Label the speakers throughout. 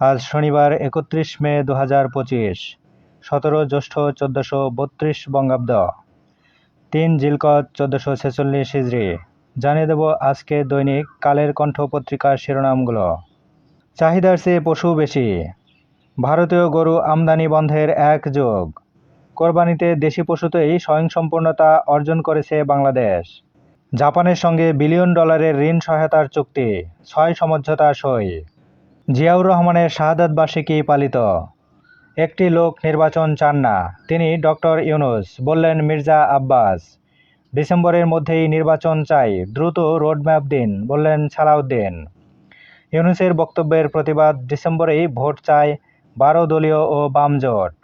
Speaker 1: আজ শনিবার একত্রিশ মে দু হাজার পঁচিশ, সতেরো জ্যৈষ্ঠ চোদ্দোশো বত্রিশ বঙ্গাব্দ, তিন জিলকত চোদ্দোশো ছেচল্লিশ হিজড়ি জানিয়ে দেব আজকে দৈনিক কালের কণ্ঠ পত্রিকার শিরোনামগুলো। চাহিদার চেয়ে পশু বেশি। ভারতীয় গরু আমদানি বন্ধের এক যোগ। কোরবানিতে দেশি পশুতেই স্বয়ংসম্পূর্ণতা অর্জন করেছে বাংলাদেশ। জাপানের সঙ্গে বিলিয়ন ডলারের ঋণ সহায়তার চুক্তি, ছয় সমঝোতা সই। জিয়াউর রহমানের শাহাদাত বার্ষিকী পালিত। একটি লোক নির্বাচন চান না। তিনি ডক্টর ইউনুস বললেন, মির্জা আব্বাস, ডিসেম্বরের মধ্যেই নির্বাচন চাই, দ্রুত রোডম্যাপ দিন, বললেন সালাউদ্দিন। ইউনুসের বক্তব্যের প্রতিবাদ ডিসেম্বরেই ভোট চায় বারো দলীয় ও বাম জোট।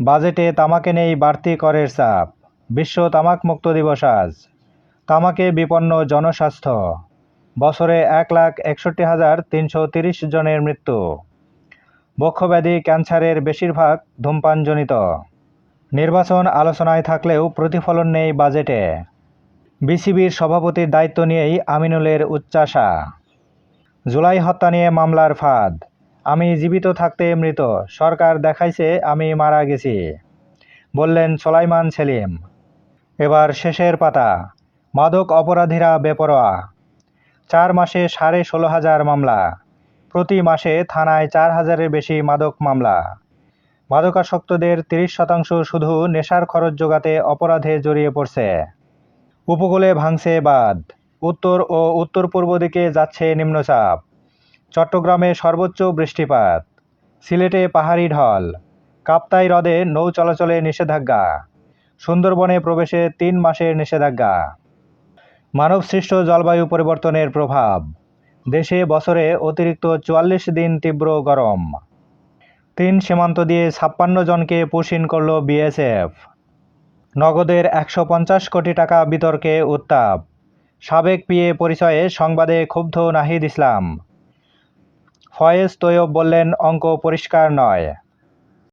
Speaker 1: বাজেটে তামাকে নেই বাড়তি করের চাপ। বিশ্ব তামাক মুক্ত দিবস আজ। তামাকে বিপন্ন জনস্বাস্থ্য। বছরে এক লাখ একষট্টি হাজার তিনশো তিরিশ জনের মৃত্যু। বক্ষব্যাধি, ক্যান্সারের বেশিরভাগ ধূমপানজনিত। নির্বাচন আলোচনায় থাকলেও প্রতিফলন নেই বাজেটে। বিসিবির সভাপতির দায়িত্ব নিয়েই আমিনুলের উচ্চাসা জুলাই হত্যা নিয়ে মামলার ফাঁদ। আমি জীবিত থাকতে মৃত, সরকার দেখাইছে আমি মারা গেছি, বললেন সোলাইমান সেলিম। এবার শেষের পাতা। মাদক অপরাধীরা বেপরোয়া। চার মাসে সাড়ে ষোলো হাজার মামলা। প্রতি মাসে থানায় চার হাজারের বেশি মাদক মামলা। মাদকাসক্তদের তিরিশ শতাংশ শুধু নেশার খরচ জোগাতে অপরাধে জড়িয়ে পড়ছে। উপকূলে ভাঙছে বাঁধ। উত্তর ও উত্তর পূর্ব দিকে যাচ্ছে নিম্নচাপ। চট্টগ্রামে সর্বোচ্চ বৃষ্টিপাত। সিলেটে পাহাড়ি ঢল। কাপ্তাই হ্রদে নৌ চলাচলে নিষেধাজ্ঞা। সুন্দরবনে প্রবেশে তিন মাসের নিষেধাজ্ঞা। মানবসৃষ্ট জলবায়ু পরিবর্তনের প্রভাব। দেশে বছরে অতিরিক্ত চুয়াল্লিশ দিন তীব্র গরম। তিন সীমান্ত দিয়ে ছাপ্পান্ন জনকে পুশিন করল বিএসএফ। নগদের একশো পঞ্চাশ কোটি টাকা বিতর্কে উত্তাপ। সাবেক পিএ পরিচয়ে সংবাদে ক্ষুব্ধ নাহিদ ইসলাম। ফয়েজ তৈয়ব বললেন, অঙ্ক পরিষ্কার নয়।